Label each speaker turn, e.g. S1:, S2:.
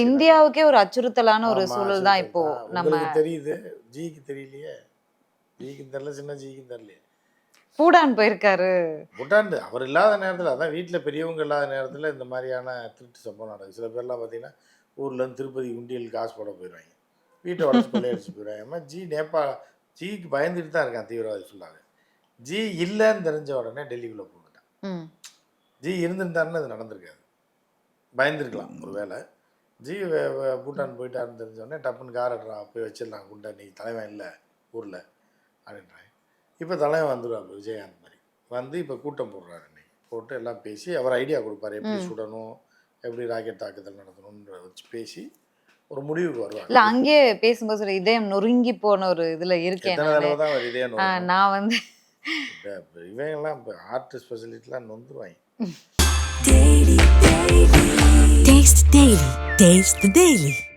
S1: இந்தியாவுக்கே ஒரு அச்சுறுத்தலான ஒரு சூழல் தான் இப்போ நம்ம
S2: தெரியுது. ஜிக்கு தெரியலையே. ஜிக்கு தெரியல சின்ன ஜிக்கு தெரியலையே.
S1: பூடான் போயிருக்காரு.
S2: புட்டாண்டு அவர் இல்லாத நேரத்தில் அதான் வீட்டில் பெரியவங்க இல்லாத நேரத்தில் இந்த மாதிரியான திருட்டு சம்பவம் நடக்குது. சில பேர்லாம் பார்த்தீங்கன்னா ஊர்லேருந்து திருப்பதி உண்டியல் காசு போட போயிடுவாங்க வீட்டை உடச்சு கொள்ளையடிச்சு போயிடுவாங்க ஜி நேபாள் ஜிக்கு பயந்துட்டு தான் இருக்கான் தீவிரவாதி ஃபுல்லாக ஜி இல்லைன்னு தெரிஞ்ச உடனே டெல்லிக்குள்ளே போட்டுட்டான். ஜி இருந்திருந்தாருன்னு அது நடந்திருக்காது. பயந்துருக்கலாம் ஒரு வேளை. ஜி பூட்டான் போயிட்டாருன்னு தெரிஞ்ச உடனே டப்புன்னு கார் எடுறா போய் வச்சிடலாம். குண்டா நீ தலைவன் இல்லை ஊரில் அப்படின்றாங்க இப்போ தலைவன் வந்துடுவார் விஜயகாந்த் மாதிரி. வந்து இப்போ கூட்டம் போடுறாரு இன்னைக்கு. போட்டு எல்லாம் பேசி அவர் ஐடியா கொடுப்பாரு எப்படி. சுடணும் எப்படி ராக்கெட் தாக்குதல் நடத்தணுன்ற வச்சு பேசி ஒரு முடிவுக்கு
S1: இல்ல
S2: வருவாங்க
S1: அங்கேயே பேசும்போது சொல்ற இதயம் நொறுங்கி போன ஒரு இதுல இருக்கேன்
S2: தான் அவர் இதே
S1: ஆ, நான் வந்து
S2: இவங்கெல்லாம் இப்போ ஆர்ட் ஸ்பெஷலிஸ்ட்லாம் நொந்துருவாங்க.
S3: Daily. Taste the Daily.